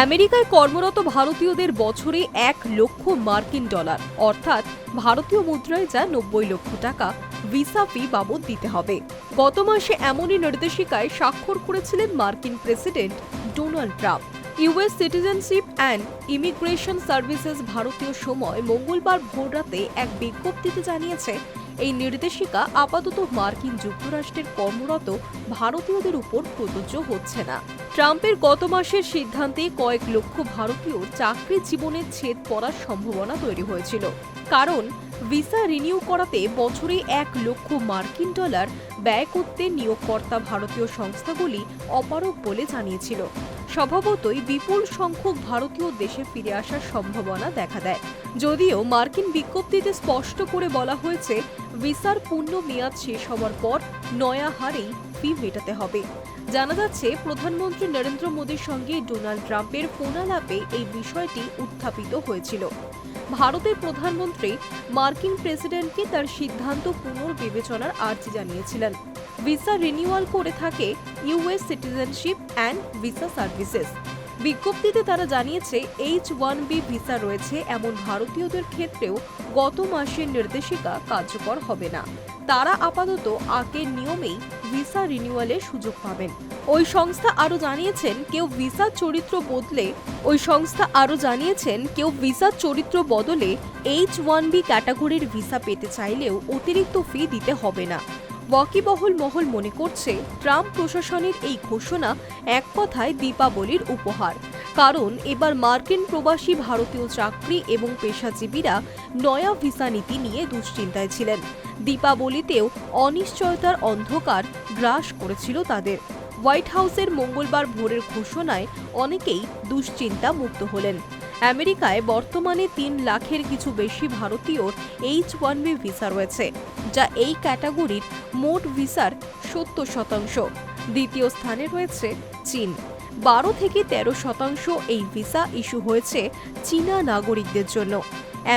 আমেরিকায় কর্মরত ভারতীয়দের বছরে এক লক্ষ মার্কিন ডলার। অর্থাৎ ভারতীয় মুদ্রায় যা নব্বই লক্ষ টাকা, ভিসা ফি বাবদ দিতে হবে। গত মাসে এমনই নির্দেশিকায় স্বাক্ষর করেছিলেন মার্কিন president Donald Trump. US citizenship and immigration services ভারতীয় সময় মঙ্গলবার ভোররাতে এক বিজ্ঞপ্তিতে জানিয়েছে এই নির্দেশিকা আপাতত মার্কিন যুক্তরাষ্ট্রের কর্মরত ভারতীয়দের উপর প্রযোজ্য হচ্ছে না। ট্রাম্পের গত মাসের সিদ্ধান্তে কয়েক লক্ষ ভারতীয় চাকরি জীবনে ছেদ পড়ার সম্ভাবনা তৈরি হয়েছিল। কারণ ভিসা রিনিউ করাতে বছরে এক লক্ষ মার্কিন ডলার ব্যয় করতে নিয়োগকর্তা ভারতীয় সংস্থাগুলি অপারগ বলে জানিয়েছিল। স্বভাবতই বিপুল সংখ্যক ভারতীয় দেশে ফিরে আসার সম্ভাবনা দেখা দেয়। যদিও মার্কিন বিজ্ঞপ্তিতে স্পষ্ট করে বলা হয়েছে, ভিসার পূর্ণ মেয়াদ শেষ হওয়ার পর নয়া হারেই ফি মেটাতে হবে। জানা যাচ্ছে, প্রধানমন্ত্রী নরেন্দ্র মোদীর সঙ্গে ডোনাল্ড ট্রাম্পের ফোনালাপে এই বিষয়টি উত্থাপিত হয়েছিল। ভারতের প্রধানমন্ত্রী মার্কিন প্রেসিডেন্টকে তার সিদ্ধান্ত পুনর্বিবেচনার আর্জি জানিয়েছিলেন। ভিসা রিনিউয়াল করে থাকে US citizenship and visa services. বিজ্ঞপ্তিতে তারা জানিয়েছে, এইচ ওয়ান বি ভিসা রয়েছে, এমন ভারতীয়দের ক্ষেত্রেও গত মাসের নির্দেশিকা কার্যকর হবে না। তারা আপাতত আগের নিয়মেই ভিসা রিনিউয়ালের সুযোগ পাবেন। ওই সংস্থা আরও জানিয়েছেন, কেউ ভিসা চরিত্র বদলে, ওই সংস্থা আরও জানিয়েছেন, কেউ ভিসা চরিত্র বদলে এইচ ওয়ান বি ক্যাটাগরির ভিসা পেতে চাইলেও অতিরিক্ত ফি দিতে হবে না। ওয়াকিবহল মহল মনে করছে, ট্রাম্প প্রশাসনের এই ঘোষণা এক কথায় দীপাবলির উপহার। কারণ এবার মার্কিন প্রবাসী ভারতীয় চাকরি এবং পেশাজীবীরা নয়া ভিসা নীতি নিয়ে দুশ্চিন্তায় ছিলেন। দীপাবলিতেও অনিশ্চয়তার অন্ধকার গ্রাস করেছিল তাদের। হোয়াইট হাউসের মঙ্গলবার ভোরের ঘোষণায় অনেকেই দুশ্চিন্তা মুক্ত হলেন। আমেরিকায় বর্তমানে তিন লাখের কিছু বেশি ভারতীয়র এইচ ওয়ান বি ভিসা রয়েছে, যা এই ক্যাটাগরির মোট ভিসার সত্তর শতাংশ। দ্বিতীয় স্থানে রয়েছে চীন। বারো থেকে তেরো শতাংশ এই ভিসা ইস্যু হয়েছে চীনা নাগরিকদের জন্য।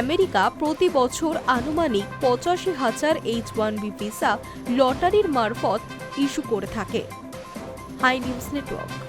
আমেরিকা প্রতি বছর আনুমানিক পঁচাশি হাজার এইচ ওয়ান বি ভিসা লটারির মারফত ইস্যু করে থাকে। High news network.